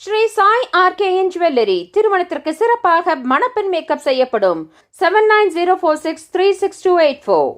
Sri Sai RKN jewellery திருமணத்திற்கு சிறப்பாக மணப்பெண் மேக்கப் செய்யப்படும். Seven nine zero four six three six two eight four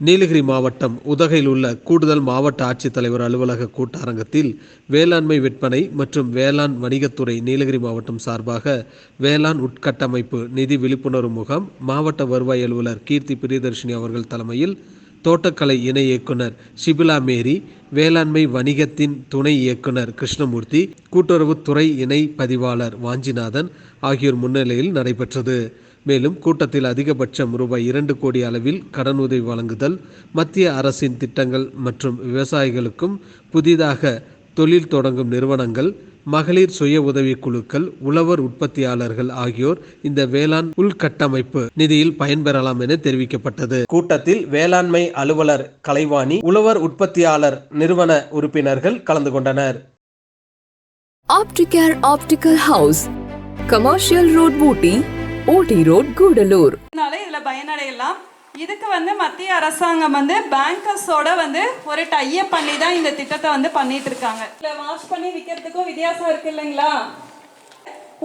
Nilgiri மாவட்டம் உதகையில் உள்ள கூடுதல் மாவட்ட ஆட்சித்தலைவர் அலுவலக கூட்டரங்கத்தில் வேளாண்மை விற்பனை மற்றும் வேளாண் வணிகத்துறை நீலகிரி மாவட்டம் சார்பாக வேளாண் உட்கட்டமைப்பு நிதி விழிப்புணர்வு முகாம் மாவட்ட வருவாய் அலுவலர் கீர்த்தி பிரியதர்ஷினி அவர்கள் தலைமையில் தோட்டக்கலை இணை இயக்குனர் ஷிபிலா மேரி வேளாண்மை வணிகத்தின் துணை இயக்குனர் கிருஷ்ணமூர்த்தி கூட்டுறவுத்துறை இணை பதிவாளர் வாஞ்சிநாதன் ஆகியோர் முன்னிலையில் நடைபெற்றது. மேலும் கூட்டத்தில் அதிகபட்சம் ரூபாய் இரண்டு கோடி அளவில் கடனுதவி வழங்குதல் மத்திய அரசின் திட்டங்கள் மற்றும் விவசாயிகளுக்கும் புதிதாக தொழில் தொடங்கும் நிறுவனங்கள் மகளிர் சுய உதவிக் குழுக்கள் உழவர் உற்பத்தியாளர்கள் ஆகியோர் இந்த வேளாண் உள்கட்டமைப்பு நிதியில் பயன்பெறலாம் என தெரிவிக்கப்பட்டது. கூட்டத்தில் வேளாண்மை அலுவலர் கலைவாணி உழவர் உற்பத்தியாளர் நிறுவன உறுப்பினர்கள் கலந்து கொண்டனர். Opticare Optical House, Commercial Road Booty, OT Road, Gudalur. இதனால இதுல பயனடையலாம். இதுக்கு வந்து மத்திய அரசாங்கம் வந்து பேங்கர்ஸோட வந்து ஒரு டைய பண்ணி தான் இந்த திட்டத்தை வந்து பண்ணிட்டு இருக்காங்க. இதுல வாஷ் பண்ணி விற்கிறதுக்கும் வித்தியாசம் இருக்கு இல்லைங்களா?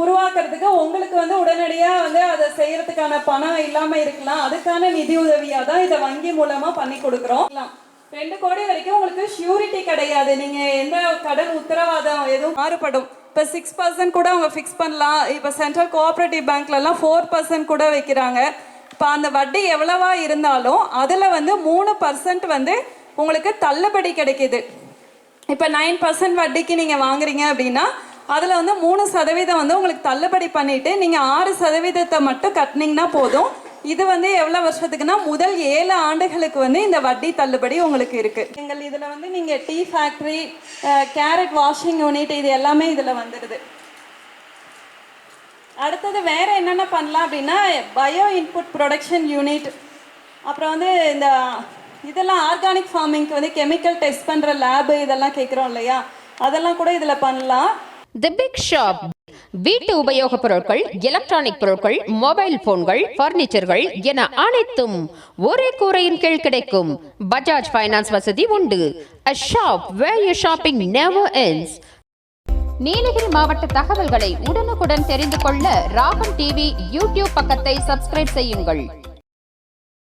உருவாக்குறதுக்கு உங்களுக்கு வந்து உடனடியா வந்து அதை செய்யறதுக்கான பணம் இல்லாம இருக்கலாம். அதுக்கான நிதி உதவியா தான் இதை வங்கி மூலமா பண்ணி கொடுக்குறோம். ரெண்டு கோடி வரைக்கும் உங்களுக்கு ஷூரிட்டி கிடையாது. நீங்க எந்த கடன் உத்தரவாதம் எதுவும் மாறுபடும். இப்போ சிக்ஸ் பர்சன்ட் கூட அவங்க ஃபிக்ஸ் பண்ணலாம். இப்போ சென்ட்ரல் கோஆப்ரேட்டிவ் பேங்க்லலாம் ஃபோர் பர்சன்ட் கூட வைக்கிறாங்க. இப்போ அந்த வட்டி எவ்வளவா இருந்தாலும் அதில் வந்து மூணு பர்சன்ட் வந்து உங்களுக்கு தள்ளுபடி கிடைக்குது. இப்போ நைன் பர்சன்ட் வட்டிக்கு நீங்கள் வாங்குறீங்க அப்படின்னா அதில் வந்து மூணு சதவீதம் வந்து உங்களுக்கு தள்ளுபடி பண்ணிவிட்டு நீங்கள் ஆறு சதவீதத்தை மட்டும் கட்டினீங்கன்னா போதும். இது வந்து எவ்வளோ வருஷத்துக்குன்னா முதல் ஏழு ஆண்டுகளுக்கு வந்து இந்த வட்டி தள்ளுபடி உங்களுக்கு இருக்குது எங்கள் இதில் வந்து நீங்கள் tea factory carrot washing unit இது எல்லாமே இதில் வந்துடுது அடுத்தது வேற என்னென்ன பண்ணலாம் அப்படின்னா பயோ இன்புட் ப்ரொடக்ஷன் யூனிட் அப்புறம் வந்து இந்த இதெல்லாம் ஆர்கானிக் ஃபார்மிங்க்கு வந்து கெமிக்கல் டெஸ்ட் பண்ணுற லேபு இதெல்லாம் கேட்குறோம் இல்லையா? அதெல்லாம் கூட இதில் பண்ணலாம். தி பிக் ஷாப் வீட்டு உபயோகப் பொருட்கள் எலக்ட்ரானிக் பொருட்கள் மொபைல் போன்கள் பர்னிச்சர்கள் என அனைத்தும் ஒரே கூரையின் கீழ் கிடைக்கும். பஜாஜ் ஃபைனான்ஸ் வசதி உண்டு. A shop where you shopping never ends Nilgiri மாவட்ட தகவல்களை உடனுக்குடன் தெரிந்து கொள்ள ராகம் டிவி யூடியூப் பக்கத்தை சப்ஸ்கிரைப் செய்யுங்கள்.